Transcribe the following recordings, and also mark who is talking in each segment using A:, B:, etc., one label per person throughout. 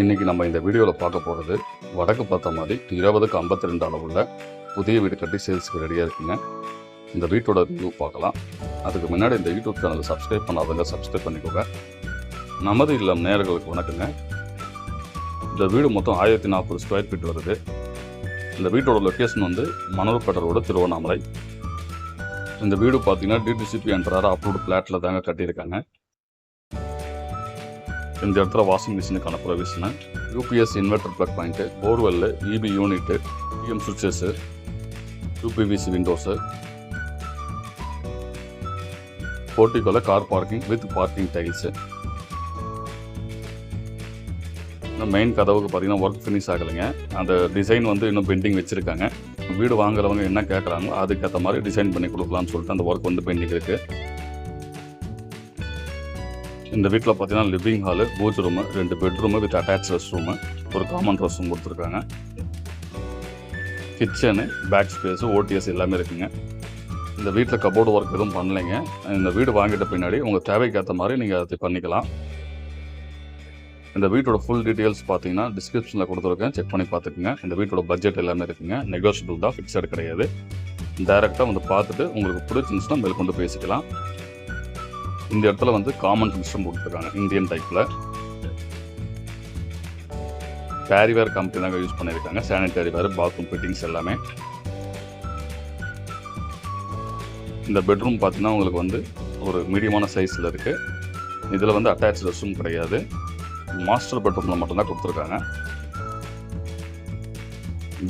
A: இன்றைக்கி நம்ம இந்த வீடியோவில் பார்க்க போகிறது வடக்கு பார்த்த மாதிரி இருபதுக்கு ஐம்பத்தி ரெண்டு அளவுள்ள புதிய வீடு கட்டி சேல்ஸுக்கு ரெடியாக இருக்குங்க. இந்த வீட்டோட ரிவ்யூ பார்க்கலாம். அதுக்கு முன்னாடி இந்த யூடியூப் சேனலை சப்ஸ்கிரைப் பண்ணாதவங்க சப்ஸ்கிரைப் பண்ணிக்கோங்க. நமது இல்லம் நேர்களுக்கு வணக்கங்க. இந்த வீடு மொத்தம் ஆயிரத்தி நாற்பது ஸ்கொயர் ஃபீட் வருது. இந்த வீட்டோட லொக்கேஷன் வந்து மணல்பட்ட ரோடு திருவண்ணாமலை. இந்த வீடு பார்த்தீங்கன்னா டிடிசிபி என்ட்ரார் அப்ரூவ்டு பிளாட்டில் தாங்க கட்டியிருக்காங்க. இந்த இடத்துல washing மிஷினுக்கான provision UPS inverter plug point borewell EB unit PM சுவிட்சஸ்ஸு UPVC windows போர்ட்டிகோல car parking with parking tiles main கதவுக்கு பார்த்தீங்கன்னா ஒர்க் ஃபினிஷ் ஆகலைங்க. அந்த டிசைன் வந்து இன்னும் பெண்டிங் வச்சுருக்காங்க. வீடு வாங்குறவங்க என்ன கேட்குறாங்களோ அதுக்கேற்ற மாதிரி டிசைன் பண்ணி கொடுக்கலாம்னு சொல்லிட்டு அந்த ஒர்க் வந்து பெண்டிங் இருக்குது இந்த வீட்டில் பார்த்தீங்கன்னா லிவிங் ஹாலு பூஜ் ரூமு ரெண்டு bedroom with attach rest room ஒரு காமன் ரெஸ்ட் ரூம் கொடுத்துருக்காங்க கிச்சனு பேக் ஸ்பேஸு ஓடிஎஸ் எல்லாமே இருக்குங்க. இந்த வீட்டில் கபோர்டு ஒர்க் எதுவும் பண்ணலைங்க. இந்த வீடு வாங்கிட்ட பின்னாடி உங்கள் தேவைக்கு ஏற்ற மாதிரி நீங்கள் அதை பண்ணிக்கலாம். இந்த வீட்டோட ஃபுல் டீட்டெயில்ஸ் பார்த்தீங்கன்னா டிஸ்கிரிப்ஷனில் கொடுத்துருக்கேன். செக் பண்ணி பார்த்துக்குங்க இந்த வீட்டோட பட்ஜெட் எல்லாமே இருக்குங்க. நெகோஷியபிள் தான் ஃபிக்ஸட் கிடையாது. டைரெக்டாக வந்து பார்த்துட்டு உங்களுக்கு பிடிச்சிருந்துச்சுன்னா மேல் கொண்டு பேசிக்கலாம். இந்த இடத்துல வந்து காமன் சிஸ்டம் கொடுத்துருக்காங்க இந்தியன் டைப்பில் கேரிவேர் கம்பெனி தாங்க யூஸ் பண்ணியிருக்காங்க சானிடரி வேர் பாத்ரூம் ஃபிட்டிங்ஸ் எல்லாமே. இந்த பெட்ரூம் பார்த்தீங்கன்னா உங்களுக்கு வந்து ஒரு மீடியமான சைஸில் இருக்குது இதில் வந்து அட்டாச் ரெஸ்ட்ரூம் கிடையாது. மாஸ்டர் பெட்ரூமில் மட்டும்தான் கொடுத்துருக்காங்க.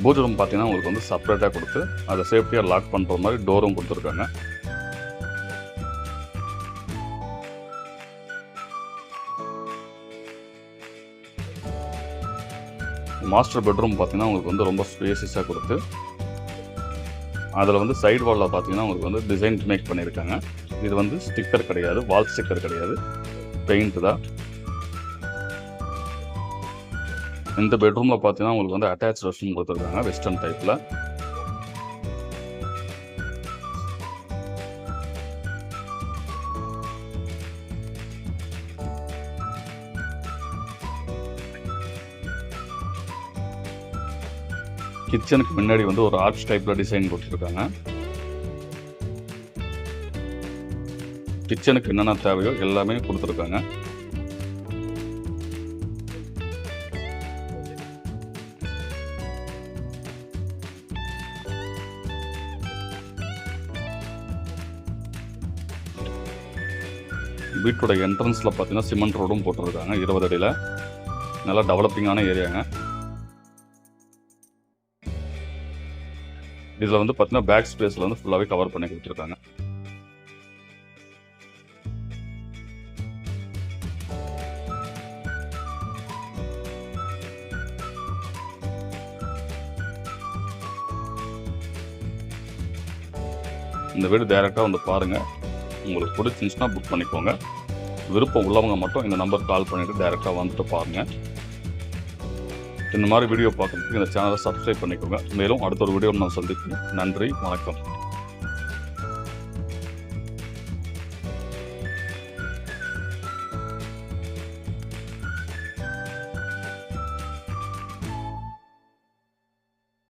A: பூஜ் ரூம் பார்த்தீங்கன்னா உங்களுக்கு வந்து செப்பரேட்டாக கொடுத்து அதை சேஃப்டியாக லாக் பண்ணுற மாதிரி டோரும் கொடுத்துருக்காங்க. மாஸ்டர் பெட்ரூம் பார்த்தீங்கன்னா உங்களுக்கு வந்து ரொம்ப ஸ்பேசியஸாக கொடுத்து அதில் வந்து சைடு வாலில் பார்த்தீங்கன்னா உங்களுக்கு வந்து டிசைன் மேக் பண்ணியிருக்காங்க. இது வந்து ஸ்டிக்கர் கிடையாது வால் ஸ்டிக்கர் கிடையாது. பெயிண்ட் தான் இந்த பெட்ரூமில் பார்த்தீங்கன்னா உங்களுக்கு வந்து அட்டாச் ரெஸ்ட் ரூம் கொடுத்துருக்காங்க வெஸ்டர்ன் டைப்பில் கிச்சனுக்கு முன்னாடி வந்து ஒரு ஆர்ச் டைப்பில் டிசைன் கொடுத்துருக்காங்க கிச்சனுக்கு என்னென்ன தேவையோ எல்லாமே கொடுத்துருக்காங்க. வீட்டோட என்ட்ரன்ஸில் பார்த்தீங்கன்னா சிமெண்ட் ரோடும் போட்டிருக்காங்க இருபது அடியில். நல்லா டெவலப்பிங்கான ஏரியாங்க இதில் வந்து பார்த்தீங்கன்னா பேக் ஸ்பேஸில் வந்து ஃபுல்லாகவே கவர் பண்ணி கொடுத்துருக்காங்க. இந்த வீடு டைரெக்டாக வந்து பாருங்கள் உங்களுக்கு பிடிச்சிருந்துச்சுன்னா புக் பண்ணிக்கோங்க. விருப்பம் உள்ளவங்க மட்டும் இந்த நம்பர் கால் பண்ணிவிட்டு டைரெக்டாக வந்துட்டு பாருங்கள் இந்த மாதிரி வீடியோ பார்க்குறதுக்கு இந்த சேனலை சப்ஸ்கிரைப் பண்ணிக்கோங்க. மேலும் அடுத்த ஒரு வீடியோ நான் சந்திக்கிறேன். நன்றி வணக்கம்.